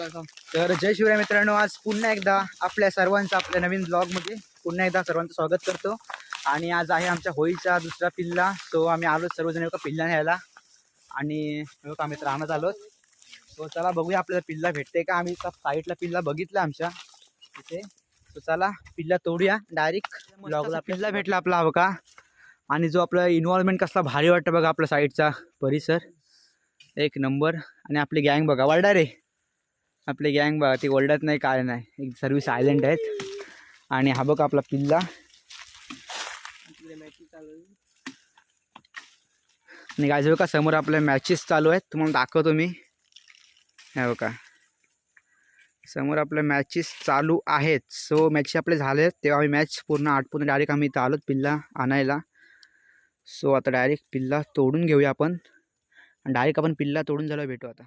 तर जय शिवराय मित्रांनो आज पुन्हा एकदा आपल्या सर्वांचं आपल्या नवीन ब्लॉगमध्ये पुन्हा एकदा सर्वांचं स्वागत करतो. आणि आज आहे आमच्या होळीचा दुसरा पिल्ला सो आम्ही आलो सर्वजण एका पिल्ला न्यायला. आणि का आम्ही राहण्यात आलो सो चला बघूया आपल्याला पिल्ला भेटते का? आम्ही त्या साईडला पिल्ला बघितला आमच्या तिथे सो चला पिल्ला तोडूया डायरेक्ट ब्लॉगला पिल्ला भेटला आपला हो बघा आणि जो आपला इन्व्हॉल्वमेंट कसला भारी वाटतं बघा आपल्या साईडचा परिसर. एक नंबर. आणि आपली गँग बघा वरडा रे आपली गँग बघा ती ओरडत नाही काय नाही. एक सर्व सायलेंट आहेत. आणि हा बघ आपला पिल्ला. आणि गायज बघा समोर आपल्या मॅचेस चालू आहेत. तुम्हाला दाखवतो मी. हे बघा. समोर आपल्या मॅचेस चालू आहेत. सो मॅचेस आपले झाले आहेत. तेव्हा आम्ही मॅच पूर्ण आटपून डायरेक्ट आम्ही इथं आलोत पिल्ला आणायला. सो आता डायरेक्ट पिल्ला तोडून घेऊया आपण. आणि डायरेक्ट आपण पिल्ला तोडून झालं भेटू आता.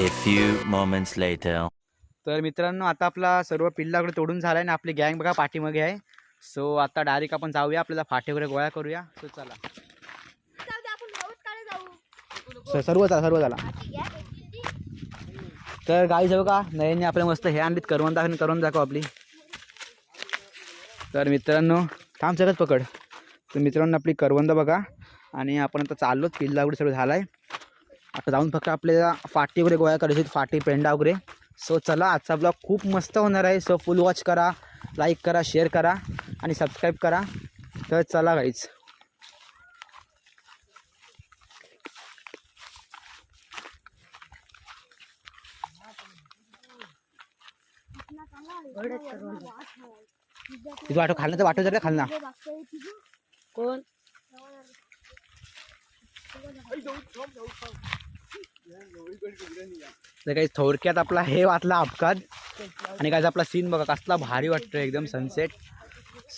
A few moments later. तर मित्रांनो आता आपला सर्व पिल्लाकडे तोडून झाला आहे आणि आपली गँग बघा पाठीमागे आहे सो आता डायरेक्ट आपण जाऊया आपल्याला फाटे वगैरे गोळा करूया सो चला जाऊ दे, आपण गवतकडे जाऊ. स- सर्व झाला सर्व झाला. तर गाई जाऊ का नयनने आपल्या मस्त हे आणलीत करवंद दाखवून करून दाखव आपली तर मित्रांनो थांब सगळंच पकड तर मित्रांनो आपली करवंद बघा आणि आपण आता चाललोच पिल्ला वगैरे सर्व झाला आहे आता जाऊन फक्त आपल्याला फाटी वगैरे गोळा करायची आहेत, फाटी पेंडा वगैरे. सो चला आजचा ब्लॉग खूप मस्त होणार आहे. सो फुल वॉच करा लाईक करा शेअर करा आणि सबस्क्राईब करा. तर चला गाईच तिथं वाटो खाल्लं तर वाटो जर का खाल्ला कोण? तर काही थोडक्यात आपला हे वाचला अपघात. आणि काय आपला सीन बघा कसला भारी वाटतो एकदम sunset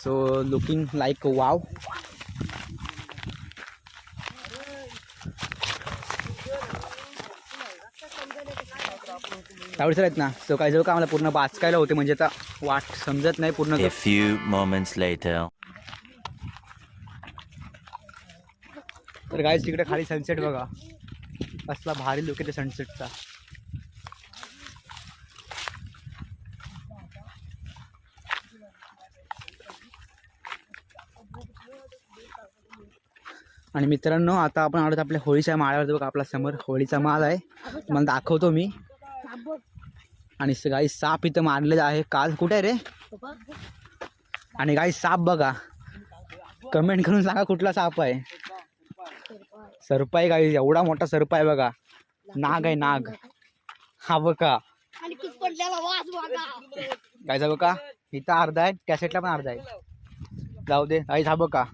so looking like wow त्यावेळेस आहेत ना? सो काही जवळ का आम्हाला पूर्ण बाचकायला होते. म्हणजे आता वाट समजत नाही पूर्ण. Few moments later. तर गाईज तिकडे खाली सनसेट बघा. कसला भारी लुक येते सनसेटचा आणि मित्रांनो आता आपण आलोत आपल्या होळीच्या माळ्यावर. बघा आपला समोर होळीचा माळ आहे. मला दाखवतो मी. आणि गाई साप इथं मारलेला आहे. काल कुठे आहे रे? आणि गाई साप बघा. कमेंट करून सांगा कुठला साप आहे. सर्प आहे गाई एवढा मोठा सर्प आहे बघा. नाग आहे नाग. हा बघा. बघा. काय जाऊ का इथं अर्धा आहे त्या साईडला पण अर्धा आहे. जाऊ दे. आई हा बघा.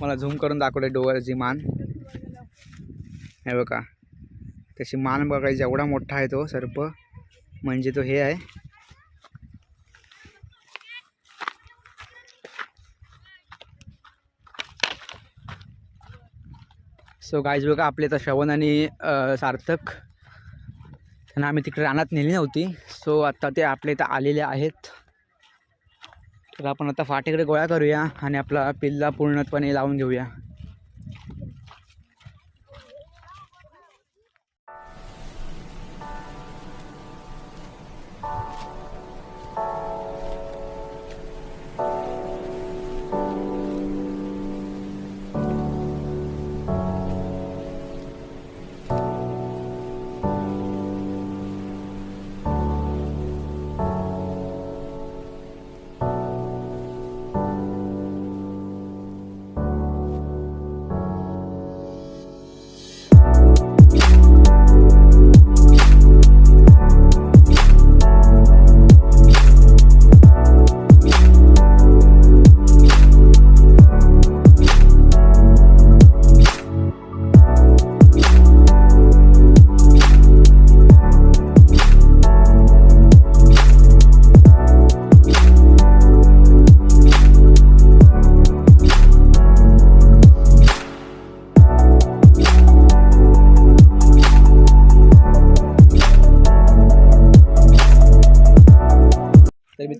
मला झूम करून दाखवले डोळ्याची मान. हे बघा. त्याची मान बघायची एवढा मोठा आहे तो सर्प. म्हणजे तो हे आहे. सो गायज बघा आपले तर श्रवण आणि सार्थक. त्यांना आम्ही तिकडे रानात नेली नव्हती. सो आत्ता ते आपल्या इथं आलेले आहेत. तर आपण आता फाटेकडे गोळा करूया आणि आपला पिल्ला पूर्णपणे लावून घेऊया.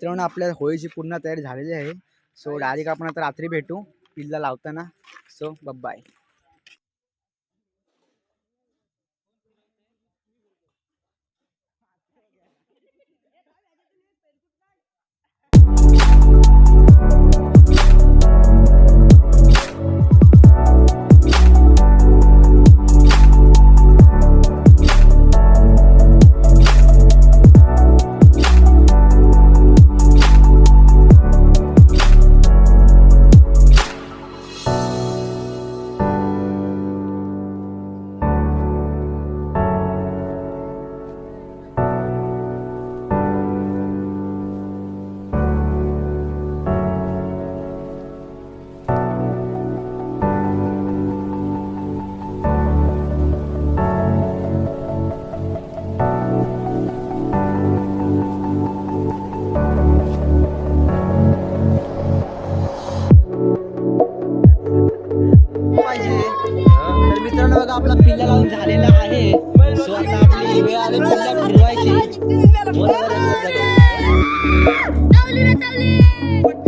मित्रांनो आपल्या होळीची पूर्ण तयारी झालेली आहे. सो डायरेक्ट आपण आता रात्री भेटू. पिल्ला लावताना. So bye What